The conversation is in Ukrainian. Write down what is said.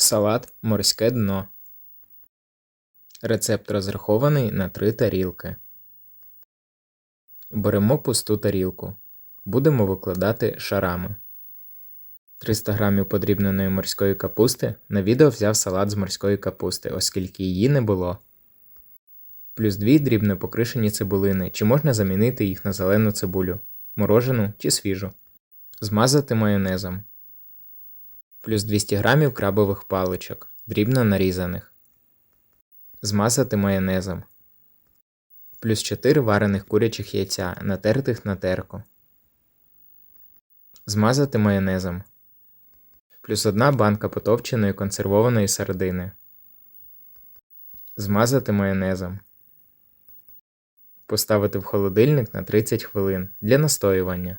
Салат морське дно. Рецепт розрахований на 3 тарілки. Беремо пусту тарілку. Будемо викладати шарами. 300 г подрібненої морської капусти. На відео взяв салат з морської капусти, оскільки її не було. Плюс 2 дрібно покришені цибулини, чи можна замінити їх на зелену цибулю, морожену чи свіжу. Змазати майонезом. Плюс 200 г крабових паличок, дрібно нарізаних. Змазати майонезом. Плюс 4 варених курячих яйця, натертих на терку. Змазати майонезом. Плюс 1 банка потовченої консервованої сардини. Змазати майонезом. Поставити в холодильник на 30 хвилин для настоювання.